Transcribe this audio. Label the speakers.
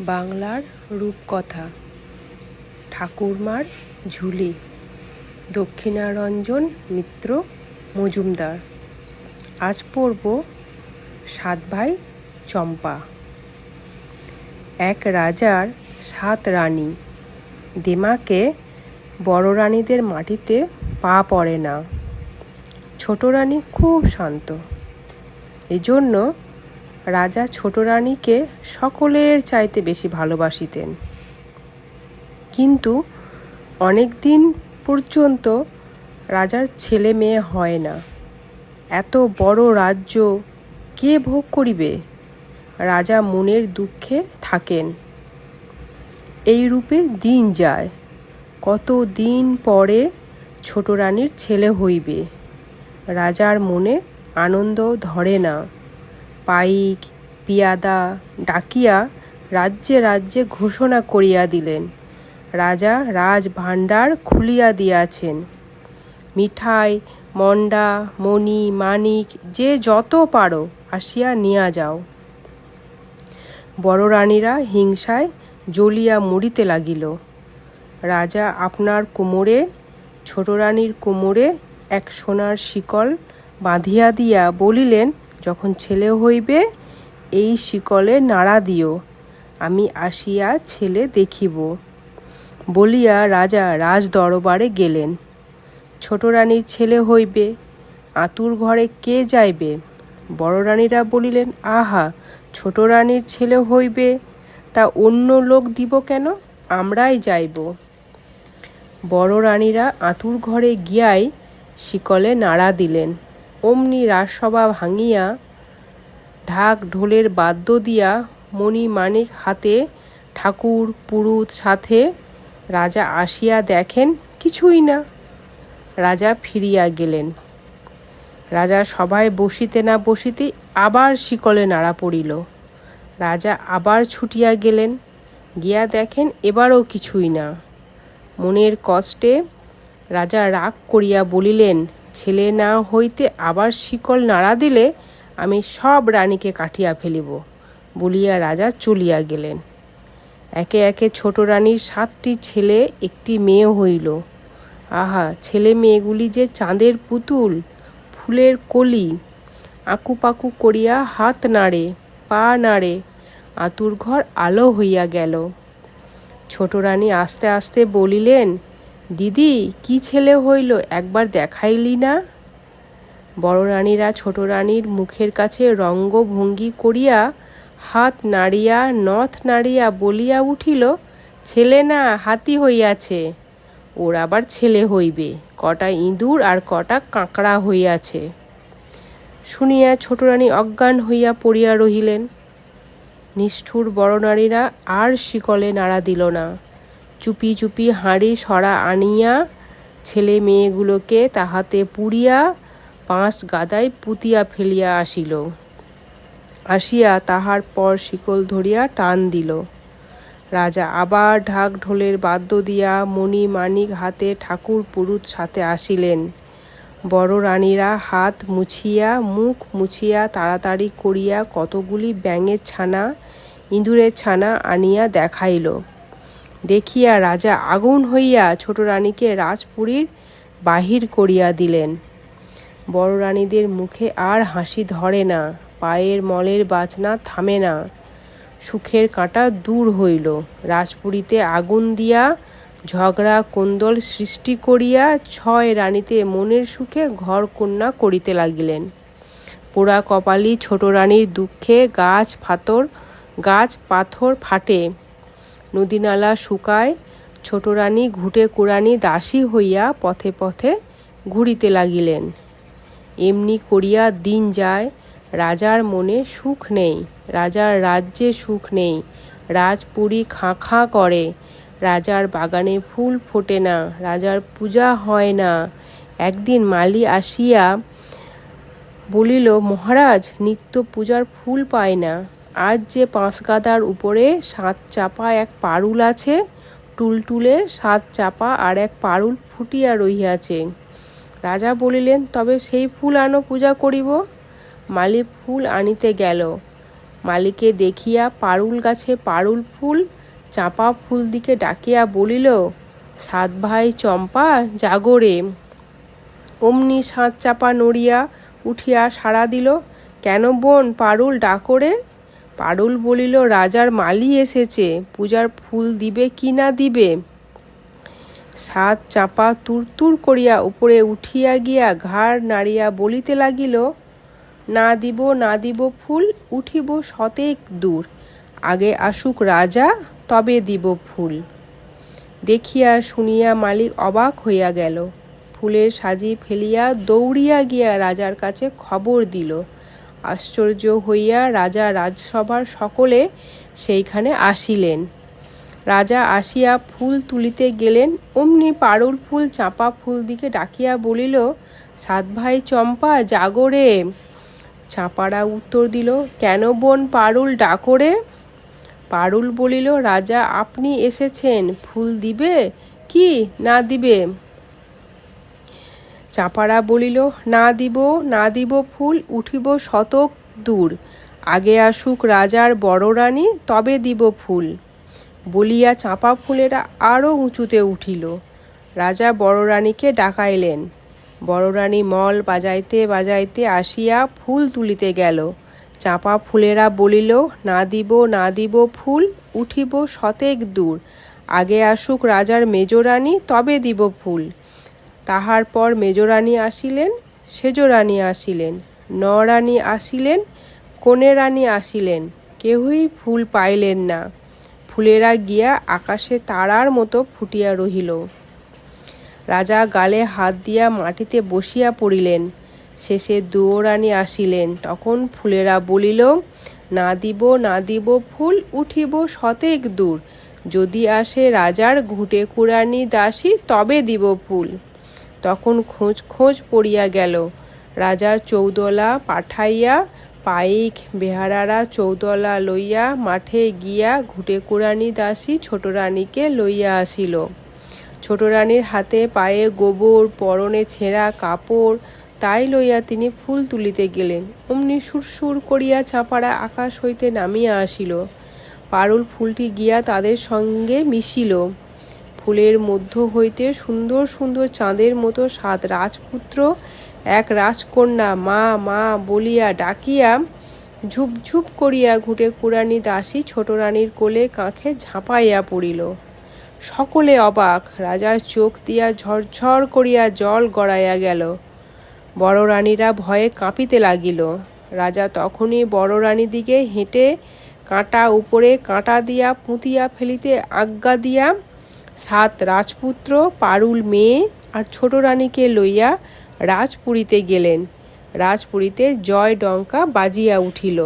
Speaker 1: বাংলার রূপকথা। ঠাকুরমার ঝুলি। দক্ষিণারঞ্জন মিত্র মজুমদার। আজ পড়ব সাত ভাই চম্পা। এক রাজার সাত রানী। দেমাকে বড় রানীদের মাটিতে পা পড়ে না। ছোট রানী খুব শান্ত। এজন্য রাজা ছোট রানীকে সকলের চাইতে বেশি ভালোবাসিতেন। কিন্তু অনেক দিন পর্যন্ত রাজার ছেলে মেয়ে হয় না। এত বড় রাজ্য কে ভোগ করিবে? রাজা মনের দুঃখে থাকেন। এই রূপে দিন যায়। কত দিন পরে ছোট রানীর ছেলে হইবে। রাজার মনে আনন্দ ধরে না। পাইক, পিয়াদা ডাকিয়া রাজ্যে রাজ্যে ঘোষণা করিয়া দিলেন। রাজা রাজ ভাণ্ডার খুলিয়া দিয়াছেন। মিঠাই মন্ডা মণি, মানিক, যে যত পারো আসিয়া নিয়া যাও। বড় রানীরা হিংসায় জ্বলিয়া মরিতে লাগিল। রাজা আপনার কোমরে ছোট রানীর কোমরে এক সোনার শিকল বাঁধিয়া দিয়া বলিলেন যখন ছেলে হইবে, এই শিকলে নাড়া দিও, আমি আসিয়া ছেলে দেখিব। বলিয়া রাজা রাজ দরবারে গেলেন। ছোট রানীর ছেলে হইবে, আতুর ঘরে কে যাইবে? বড় রানীরা বলিলেন, আহা, ছোট রানীর ছেলে হইবে, তা অন্য লোক দিব কেন? আমরাই যাইব। বড় রানীরা আতুর ঘরে গিয়াই শিকলে নাড়া দিলেন। অমনি রাজসভা ভাঙিয়া ঢাক ঢোলের বাদ্য দিয়া মণি মানিক হাতে ঠাকুর পুরুত সাথে রাজা আসিয়া দেখেন কিছুই না। রাজা ফিরিয়া গেলেন। রাজা সবাই বসিতে না বসিতে আবার শিকলে নাড়া পড়িল। রাজা আবার ছুটিয়া গেলেন, গিয়া দেখেন এবারও কিছুই না। মনের কষ্টে রাজা রাগ করিয়া বলিলেন ছেলে না হইতে আবার শিকল নাড়া দিলে আমি সব রানীকে কাটিয়া ফেলিব, বলিয়া রাজা চলিয়া গেলেন। একে একে ছোট রানীর সাতটি ছেলে, একটি মেয়ে হইল। আহা, ছেলে মেয়েগুলি যে চাঁদের পুতুল, ফুলের কলি, আকুপাকু করিয়া হাত নাড়ে, পা নাড়ে আতুর ঘর আলো হইয়া গেল। ছোট রানী আস্তে আস্তে বলিলেন দিদি, কি ছেলে হইল? একবার দেখাইলি না? বড় রানীরা ছোট রানীর মুখের কাছে রঙ্গভঙ্গি করিয়া হাত নাড়িয়া, নথ নাড়িয়া বলিয়া উঠিল, ছেলে না, হাতি হইয়াছে। ওর আবার ছেলে হইবে। কটা ইঁদুর আর কটা কাঁকড়া হইয়াছে। শুনিয়া ছোট রানী অজ্ঞান হইয়া পড়িয়া রহিলেন। নিষ্ঠুর বড় নারীরা আর শিকলে নাড়া দিল না। চুপি চুপি হাঁড়ি সরা আনিয়া ছেলে মেয়েগুলোকে তাহাতে পুড়িয়া পাঁচ গাদায় পুতিয়া ফেলিয়া আসিল। আসিয়া তাহার পর শিকল ধরিয়া টান দিল। রাজা আবার ঢাক ঢোলের বাদ্য দিয়া মণি মানিক হাতে ঠাকুর পুরুত সাথে আসিলেন। বড় রানীরা হাত মুছিয়া, মুখ মুছিয়া তাড়াতাড়ি করিয়া কতগুলি ব্যাঙের ছানা, ইঁদুরের ছানা আনিয়া দেখাইল। দেখিয়া রাজা আগুন হইয়া ছোট রানীকে রাজপুরীর বাহির করিয়া দিলেন। বড় রানীদের মুখে আর হাসি ধরে না, পায়ের মলের বাজনা থামে না। সুখের কাঁটা দূর হইল, রাজপুরীতে আগুন দিয়া ঝগড়া কোন্দল সৃষ্টি করিয়া ছয় রানীতে মনের সুখে ঘর কন্যা করিতে লাগিলেন। পোড়া কপালি ছোট রানীর দুঃখে গাছ ফাতর, গাছ পাথর ফাটে। নদীনালা শুকায় ছোট রানী ঘুটে কুড়ানি দাসী হইয়া পথে পথে ঘুরিতে লাগিলেন। এমনি করিয়া দিন যায়, রাজার মনে সুখ নেই, রাজার রাজ্যে সুখ নেই, রাজপুরী খাঁ খাঁ করে, রাজার বাগানে ফুল ফোটে না, রাজার পূজা হয় না। একদিন মালি আসিয়া বলিল, মহারাজ, নিত্য পূজার ফুল পায় না। আজ যে পাঁচ গাদার উপরে সাত চাপা এক পারুল আছে, টুলটুলে সাত চাপা আর এক পারুল ফুটিয়া রহিয়াছে। রাজা বলিলেন, তবে সেই ফুল আনো, পূজা করিব। মালি ফুল আনিতে গেল। মালিকে দেখিয়া পারুল গাছে পারুল ফুল, চাঁপা ফুল দিকে ডাকিয়া বলিল, সাত ভাই চম্পা জাগরে অমনি সাত চাপা নড়িয়া উঠিয়া সাড়া দিল, কেন বোন, পারুল ডাকরে পারুল বলিল, রাজার মালি এসেছে, পূজার ফুল দিবে কি না দিবে? সাত চাপা তুরতুর করিয়া উপরে উঠিয়া গিয়া ঘাড় নাড়িয়া বলিতে লাগিল, না দিব না দিব ফুল, উঠিব শতেক দূর। আগে আসুক রাজা, তবে দিব ফুল। দেখিয়া শুনিয়া মালিক অবাক হইয়া গেল। ফুলের সাজি ফেলিয়া দৌড়িয়া গিয়া রাজার কাছে খবর দিল আশ্চর্য হইয়া রাজা রাজসভার সকলে সেইখানে আসিলেন। রাজা আসিয়া ফুল তুলিতে গেলেন, অমনি পারুল ফুল চাঁপা ফুল দিকে ডাকিয়া বলিল, সাত ভাই চম্পা জাগরে চাঁপারা উত্তর দিল, কেন বোন পারুল ডাকরে পারুল বলিল, রাজা, আপনি এসেছেন, ফুল দিবে? কি না দিবে? চাপাড়া বলিল, না দিব না দিব ফুল, উঠিব শতক দূর। আগে আসুক রাজার বড় রানী, তবে দিব ফুল। বলিয়া চাঁপা ফুলেরা আরও উঁচুতে উঠিল। রাজা বড় রানীকে ডাকাইলেন। বড় রানী মল বাজাইতে বাজাইতে আসিয়া ফুল তুলিতে গেল। চাঁপা ফুলেরা বলিল, না দিব না দিব ফুল, উঠিব শতেক দূর। আগে আসুক রাজার মেজরানী তবে দিব ফুল। তাহার পর মেজরানী আসিলেন, সেজরানী আসিলেন, নরানী আসিলেন কনে রানী আসিলেন, কেহই ফুল পাইলেন না। ফুলেরা গিয়া আকাশে তারার মতো ফুটিয়া রহিল। রাজা গালে হাত দিয়া মাটিতে বসিয়া পড়িলেন। শেষে দুয়োরানী আসিলেন। তখন ফুলেরা বলিল, না দিব না দিব ফুল, উঠিব শতেক দূর। যদি আসে রাজার ঘুঁটে কুড়ানি দাসী, তবে দিব ফুল। তখন খোঁজ খোঁজ পড়িয়া গেল। রাজা চৌদলা পাঠাইয়া পাইক বেহারারা চৌদলা লইয়া মাঠে গিয়া ঘুটে কুড়ানি দাসী ছোট রানীকে লইয়া আসিল। ছোট রানীর হাতে পায়ে গোবর, পরনে ছেঁড়া কাপড়, তাই লইয়া তিনি ফুল তুলিতে গেলেন। অমনি সুরসুর করিয়া চাপাড়া আকাশ হইতে নামিয়া আসিল। পারুল ফুলটি গিয়া তাদের সঙ্গে মিশিল। ফুলের মধ্য হইতে সুন্দর সুন্দর চাঁদের মতো সাত রাজপুত্র, এক রাজকন্যা, মা মা বলিয়া ডাকিয়া ঝুপঝুপ করিয়া ঘুটে কুড়ানি দাসী ছোট রানীর কোলে কাঁখে ঝাঁপাইয়া পড়িল। সকলে অবাক, রাজার চোখ দিয়া ঝরঝর করিয়া জল গড়াইয়া গেল। বড় রানীরা ভয়ে কাঁপিতে লাগিল। রাজা তখনই বড় রানী দিকে হেঁটে কাঁটা উপরে কাঁটা দিয়া পুঁতিয়া ফেলিতে আজ্ঞা দিয়া সাত রাজপুত্র, পারুল মেয়ে আর ছোট রানীকে লইয়া রাজপুরীতে গেলেন। রাজপুরীতে জয় ডঙ্কা বাজিয়া উঠিল।